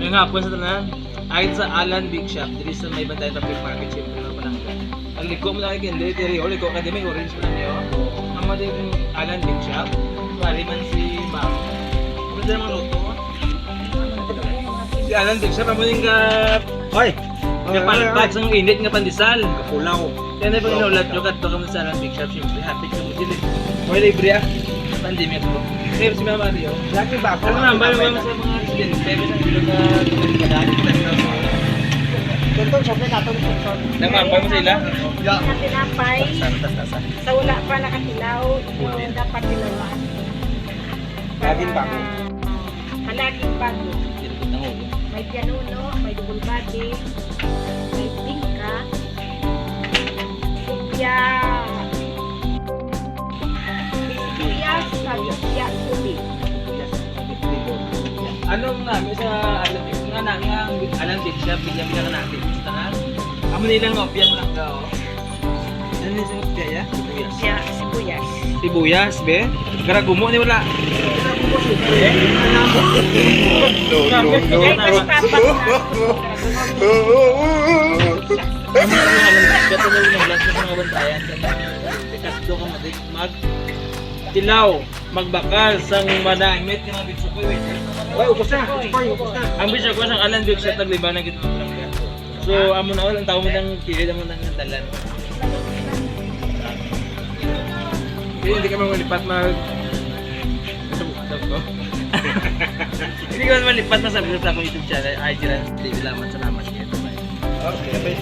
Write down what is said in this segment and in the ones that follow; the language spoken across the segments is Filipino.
Ngayong hapon sa tanan, ayon sa Alan Big Shop, diri sa may bantay traffic market, siyempre na palangga. Ang liko mo na kay Kendi, diri o liko ka di may orange mo na niyo. Ang mga din Alan Big Shop, mari man si Ma'am. Ano din mga luto? Si Alan Big Shop, amo ka Hoy! kapalpad sa init nga pandesal. Kapulaw. Kaya na pag inulat nyo, kato ka mo sa Alan Big Shop, siyempre happy ka mo dili. Hoy, libre ah. Pandemya ko. Kaya si Ma'am Mario. Lagi ba? Ano naman, bayo ba sa mga residente, may nang bilog na kadali, Tuntun, sobrang nato ni Tuntun. Namambay mo sila? Ya. na tinapay, Tas, tas, tas. sa wala pa nakatilaw, yung dapat tilawan. Laging bago. Halaging bago. Ng. May pianuno, may body, may tingka, kupya, namin sa Alan Big nga na nga Alan Big Shop, bigyan bigyan ka natin. Sa tanan. Amo nilang mo lang oh. Ano yung sa opya ya? Sibuyas. Kupya, sibuyas. Sibuyas, be? Gara gumo ni wala. Eh? No, no, na. Ano yung Big Shop? Ano yung naglas sa mga bantayan? Kasdo ka madik mag tilaw, magbakal sang manangit ka ng bitso ko. Wait. Hoy, upos na. Hoy, upos na. Ang bitso ko sang Alan Big Shop nagliba na gito ng So, amo na ang tao mo nang kilid mo nang dalan. Kaya hindi ka malipat mag... Hindi ka malipat na sabi sa akong YouTube channel. Ay, Jiran TV Laman. Salamat. Okay.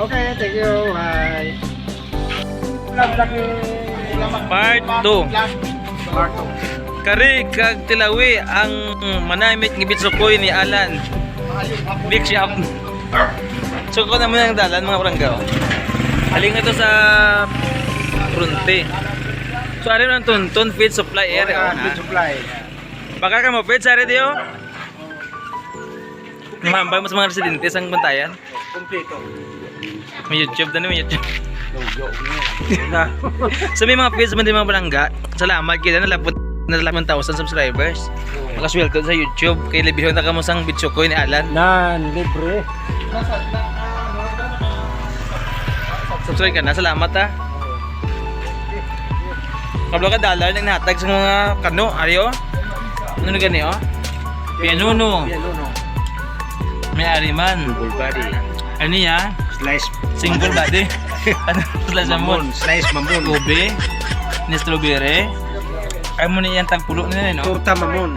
Okay, thank you. Bye. Ulam lagi. Part 2. Part Kari kag tilawi ang manamit ng bitsokoy ni Alan. Big shop. So ko naman ang dalan mga baranggaw. Haling ito sa Fronte. So ari man tunton feed supply area. Food supply. Baka ka mo feed sa area diyo. Namambay mo sa mga residente sa bantayan. Kompleto. May YouTube na may YouTube. Na. sa may mga feeds man di mga barangga, salamat kita nalapot na 1,000 subscribers. Makasweldo sa YouTube kay libihon na kamo sang bitsokoy ni Alan. Nan, libre. Subscribe ka na, salamat ha. Kablo ka dollar nang nahatag sa mga kano, ariyo. Ano na gani oh? Pianuno, Yellow, no? may ariman. Body. Ano ya? Slice. Single body. ano sila sa mon? Slice mamon. Ube, ni strawberry. Ay mo ni yan tagpulo na no? Torta mamon.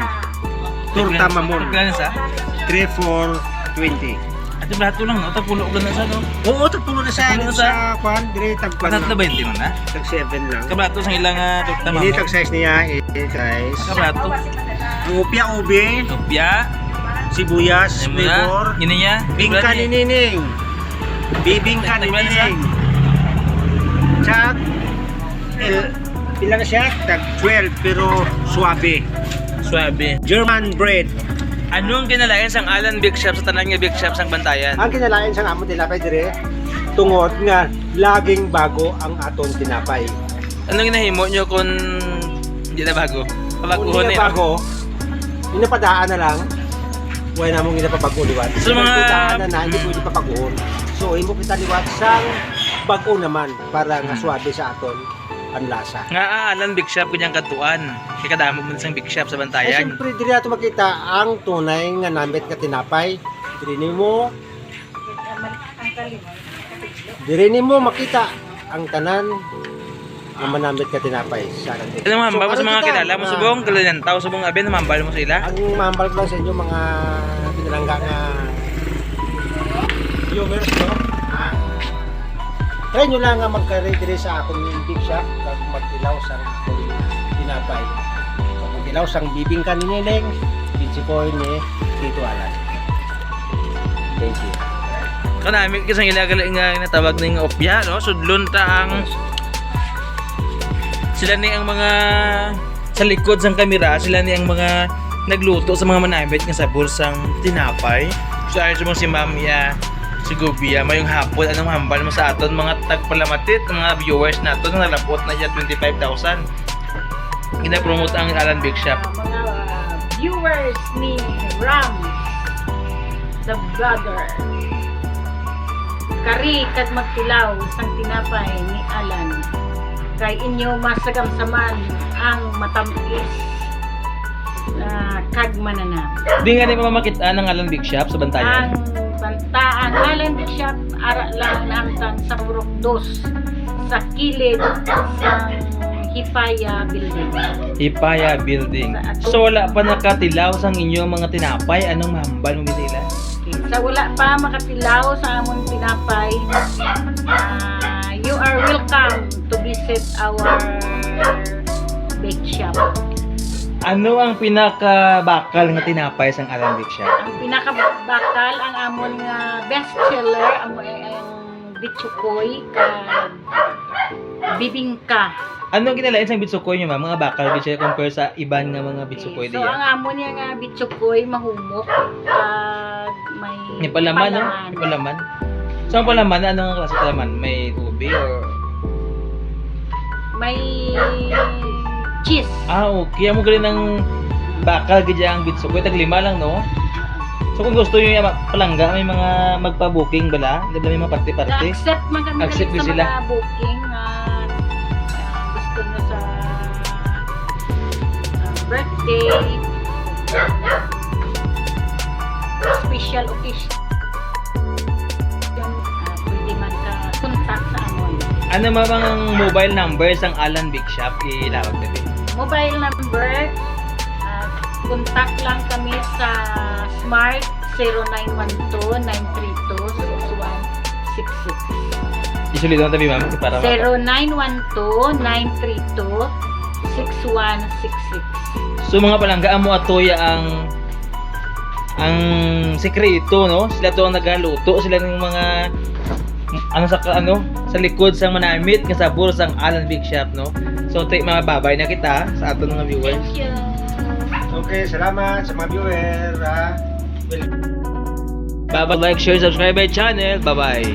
Torta mamon. Turta sa? 3, 4, 20. At yung lahat lang, no? Tagpulo ko na sa no? Oo, tagpulo na sa Pulo na sa kwan, dire tagpan. Patat na 20 man ha? Tag 7 lang. Kabrato sa ilang uh, tukta Hindi mamo. tag size niya, eh. Kabrato. Ang upya ube, Tupya. sibuyas, Ano na? flavor, Yun niya. bingka ni Nining. Taglan na Nining. Tsak, el, ilang siya? Tag 12 pero suabe. Suabe. German bread. Anong kinalayan sang Alan Big Shop sa tanan nga Big Shop sang bantayan? Ang kinalain sa amon tinapay dire, tungod nga laging bago ang aton tinapay. Anong ginahimo nyo kung hindi na bago? Pabaguhon hindi na bago, inapadaan na lang, wala na mong inapabago liwat. So, Kung mga- padaan na na, hindi Mm. pwede papaguhon. So, imo kita liwat sang bago naman para nga suwabe sa aton ang lasa. Nga ah, Alan Big Shop kanyang katuan. Kaya kadamo mo sang Big Shop sa Ay, bantayan. siyempre, dili nato makita ang tunay nga namit nga tinapay. Dili nimo, dili nimo makita ang tanan nga manamit nga tinapay sa atin. Alam mo, hambal mo sa mga kilala mo subong, kalantaw subong abin, hambal mo sila. Ang mahambal ko lang sa inyo mga pinalangga nga viewers no. Ah, Try nyo lang nga magka-ready sa akong big shop kag magtilaw sa akong tinapay. So, magtilaw sang bibingka ni Neneng, Pinsikoy ni Tito Alan. Thank you. Kanami kasi ilagala nga natawag ning opya, no? Sudlon ta ang sila ni ang mga sa likod sang kamera, sila ni ang mga nagluto sa mga manamit nga sa bursang tinapay. So sa mga si Ma'am ya, si Gubia, mayong hapon, anong hambal mo sa aton mga tagpalamatit, mga viewers nato nga nalapot na ya 25,000. Gina-promote ang Alan Big Shop. Mga uh, viewers ni Ram the brother. Kari kag magtilaw sang tinapay ni Alan. Kay inyo masagamsaman ang matamis na kag mananap. Di nga rin mamamakita ng Alan Big Shop sa Ang bantayan. Bantaan Alan Big Shop ara lang nahamtang sa Purok 2 sa kilid sa Hipaya Building. Hipaya Building. So wala pa nakatilaw sa inyong mga tinapay. Anong mahambal mo? Okay. Sa wala pa makatilaw sa amon tinapay, ah, you are welcome to visit our bake shop. Ano ang pinaka-bakal nga tinapay sa Alan Big Shop? Ang pinakabakal ang amon nga best seller amo ay ang bitsukoy kag bibingka. Ano ang kinalain sa bitsukoy nyo, ma'am? Mga bakal ba siya compare sa iban nga mga bitsukoy so diya? ang amon niya nga bitsukoy mahumok kag may May palaman, no? palaman. May palaman. So ang palaman, anong klase palaman? May ube or... May cheese. Ah, okay. Amo galing ng bakal gadya ang bitsukoy. Tag lima lang, no? So kung gusto nyo yung palangga, may mga magpa-booking bala? Di ba may mga parte-parte? accept man kami Accept sa sila. mga booking na ah, gusto nyo sa ah, birthday, special occasion. Ah, pwede man ka contact sa. Ano mga mga mobile numbers ang Alan Big Shop? Ilawag na din. Mobile number, ah, contact lang kami sa Smart 0912-932-6166. Isulit mo tabi, ma'am. Para maka- 0912-932-6166. So mga palangga mo atoya ang ang sekreto no sila to ang nagaluto sila ng mga ano sa ano sa likod sa manamit nga sabor sang Alan Big Shop no so tay mga babay na kita sa ato mga viewers Thank you. Okay, salamat sa mga viewer. ah. bye bye like share subscribe my channel bye bye